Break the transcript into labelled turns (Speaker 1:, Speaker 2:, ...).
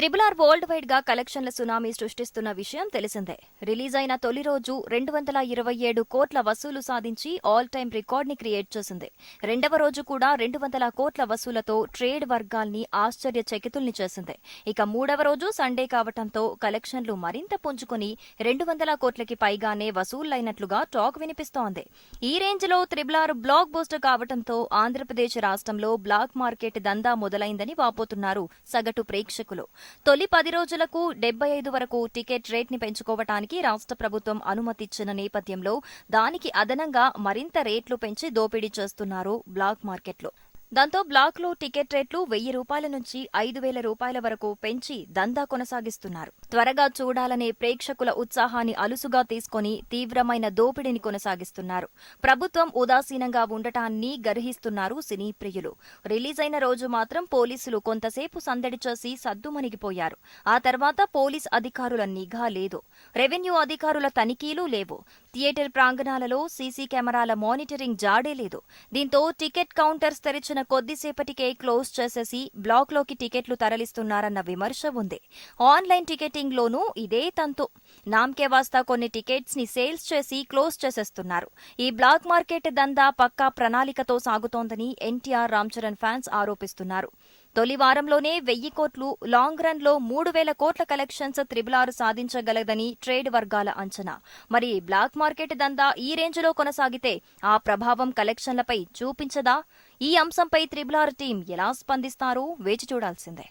Speaker 1: Triple R world వైడ్గా కలెక్షన్ల tsunami సృష్టిస్తున్న విషయం తెలిసిందే. రిలీజ్ అయిన తొలి రోజు రెండు వందల ఇరవై ఏడు కోట్ల వసూలు సాధించి ఆల్ టైమ్ రికార్డ్ని క్రియేట్ చేసింది. రెండవ రోజు కూడా రెండు వందల కోట్ల వసూలతో ట్రేడ్ వర్గాల్ని ఆశ్చర్యచకితుల్ని చేసింది. ఇక మూడవ రోజు సండే కావటంతో కలెక్షన్లు మరింత పుంజుకుని రెండు వందల కోట్లకి పైగానే వసూళ్ళైనట్లుగా టాక్ వినిపిస్తోంది. ఈ రేంజ్లో త్రిబుల్ ఆర్ బ్లాక్ బూస్టర్ కావటంతో ఆంధ్రప్రదేశ్ రాష్ట్రంలో బ్లాక్ మార్కెట్ దందా మొదలైందని వాపోతున్నారు సగటు ప్రేక్షకులు. తొలి పది రోజులకు డెబ్బై ఐదు వరకు టికెట్ రేట్ని పెంచుకోవటానికి రాష్ట్ర ప్రభుత్వం అనుమతిచ్చిన నేపథ్యంలో దానికి అదనంగా మరింత రేట్లు పెంచి దోపిడీ చేస్తున్నారు బ్లాక్ మార్కెట్లో. దాంతో బ్లాక్లో టికెట్ రేట్లు వెయ్యి రూపాయల నుంచి ఐదు వేల రూపాయల వరకు పెంచి దందా కొనసాగిస్తున్నారు. త్వరగా చూడాలనే ప్రేక్షకుల ఉత్సాహాన్ని అలుసుగా తీసుకొని తీవ్రమైన దోపిడీని కొనసాగిస్తున్నారు. ప్రభుత్వం ఉదాసీనంగా ఉండటాన్ని గర్హిస్తున్నారు సినీ ప్రియులు. రిలీజ్ అయిన రోజు మాత్రం పోలీసులు కొంతసేపు సందడి చేసి సద్దుమణిగిపోయారు. ఆ తర్వాత పోలీస్ అధికారుల నిఘా లేదు. రెవెన్యూ అధికారుల తనిఖీలు లేవు. థియేటర్ ప్రాంగణాలలో సీసీ కెమెరాల మానిటరింగ్ జాడే లేదు. దీంతో టికెట్ కౌంటర్స్ తెరిచిన కొద్దిసేపటికే క్లోజ్ చేసేసి బ్లాక్లోకి టికెట్లు తరలిస్తున్నారన్న విమర్శ ఉంది. ఆన్లైన్ టికెటింగ్ లోనూ ఇదే తంతు. నామ్కే వాస్తా కొన్ని టికెట్స్ని సేల్స్ చేసి క్లోజ్ చేసేస్తున్నారు. ఈ బ్లాక్ మార్కెట్ దందా పక్కా ప్రణాళికతో సాగుతోందని ఎన్టీఆర్ రామ్ చరణ్ ఫ్యాన్స్ ఆరోపిస్తున్నారు. తొలి వారంలోనే వెయ్యి కోట్లు లాంగ్ రన్లో మూడు వేల కోట్ల కలెక్షన్స్ త్రిబుల్ ఆరు సాధించగలదని ట్రేడ్ వర్గాల అంచనా. మరి బ్లాక్ మార్కెట్ దందా ఈ రేంజ్లో కొనసాగితే ఆ ప్రభావం కలెక్షన్లపై చూపించదా? ఈ అంశంపై త్రిబుల్ ఆర్ టీం ఎలా స్పందిస్తారో? వేచి చూడాల్సిందే.